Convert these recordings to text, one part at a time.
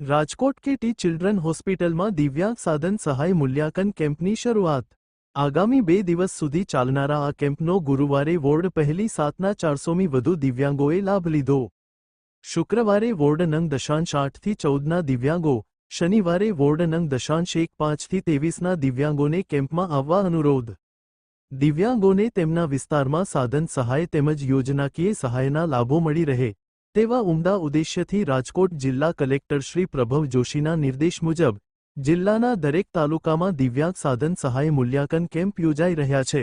રાજકોટ કે T children હોસ્પિટલમાં દિવ્યાંગ સાધન સહાય મૂલ્યાંકન કેમ્પની શરૂઆત. આગામી બે દિવસ સુધી ચાલનારા આ કેમ્પનો ગુરુવારે વોર્ડ પહેલી સાતના ચારસોમી વધુ દિવ્યાંગોએ લાભ લીધો. શુક્રવારે વોર્ડ નંગ દશાંશ આઠથી ચૌદના દિવ્યાંગો, શનિવારે વોર્ડ નંગ દશાંશ એક પાંચથી તેવીસના દિવ્યાંગોને કેમ્પમાં આવવા અનુરોધ. દિવ્યાંગોને તેમના વિસ્તારમાં સાધન સહાય તેમજ યોજનાકીય સહાયના લાભો મળી રહે. તેવા ઉમદા ઉદ્દેશ્યથી રાજકોટ જિલ્લા કલેક્ટર શ્રી પ્રભવ જોશીના નિર્દેશ મુજબ, જિલ્લાના દરેક તાલુકામાં દિવ્યાંગ સાધન સહાય મૂલ્યાંકન કેમ્પ યોજાઈ રહ્યા છે,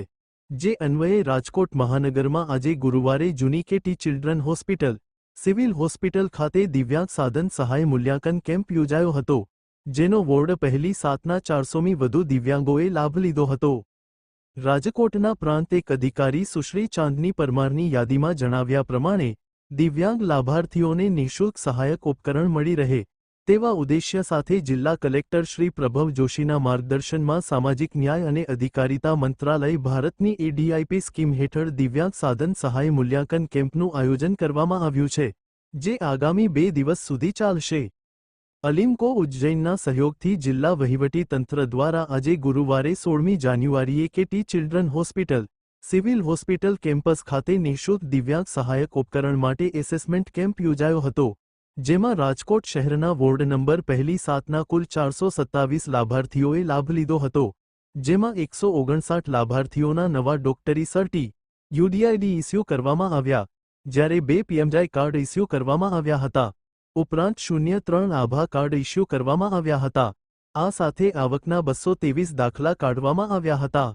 જે અન્વયે રાજકોટ મહાનગરમાં આજે ગુરુવારે જૂની K T children hospital, civil hospital ખાતે દિવ્યાંગ સાધન સહાય મૂલ્યાંકન કેમ્પ યોજાયો હતો, જેનો વોર્ડ પહેલી સાતના ચારસોમી વધુ દિવ્યાંગોએ લાભ લીધો હતો. રાજકોટના પ્રાંત એક અધિકારી સુશ્રી ચાંદની પરમારની યાદીમાં જણાવ્યા પ્રમાણે દિવ્યાંગ લાભાર્થીઓને નિઃશુલ્ક સહાયક ઉપકરણ મળી રહે, તેવા ઉદ્દેશ્ય સાથે જિલ્લા કલેક્ટર શ્રી પ્રભવ જોશીના માર્ગદર્શનમાં સામાજિક ન્યાય અને અધિકારિતા મંત્રાલય ભારતની એડીઆઈપી સ્કીમ હેઠળ દિવ્યાંગ સાધન સહાય મૂલ્યાંકન કેમ્પનું આયોજન કરવામાં આવ્યું છે, જે આગામી બે દિવસ સુધી ચાલશે. અલિમકો ઉજ્જૈનના સહયોગથી જિલ્લા વહીવટી તંત્ર દ્વારા આજે ગુરુવારે સોળમી જાન્યુઆરીએ K T children hospital civil hospital campus ખાતે નિઃશુલ્ક દિવ્યાંગ સહાયક ઉપકરણ માટે એસેસમેન્ટ કેમ્પ યોજાયો હતો, જેમાં રાજકોટ શહેરના વોર્ડ નંબર પહેલી સાતના કુલ ચારસો સત્તાવીસ લાભાર્થીઓએ લાભ લીધો હતો, જેમાં એકસો ઓગણસાઠ લાભાર્થીઓના નવા ડોક્ટરી સર્ટી, યુડીઆઈડી ઇસ્યુ કરવામાં આવ્યા, જ્યારે બે પીએમજાઈ કાર્ડ ઇસ્યુ કરવામાં આવ્યા હતા, ઉપરાંત શૂન્ય ત્રણ આભા કાર્ડ ઇસ્યુ કરવામાં આવ્યા હતા, આ સાથે આવકના બસો દાખલા કાઢવામાં આવ્યા હતા.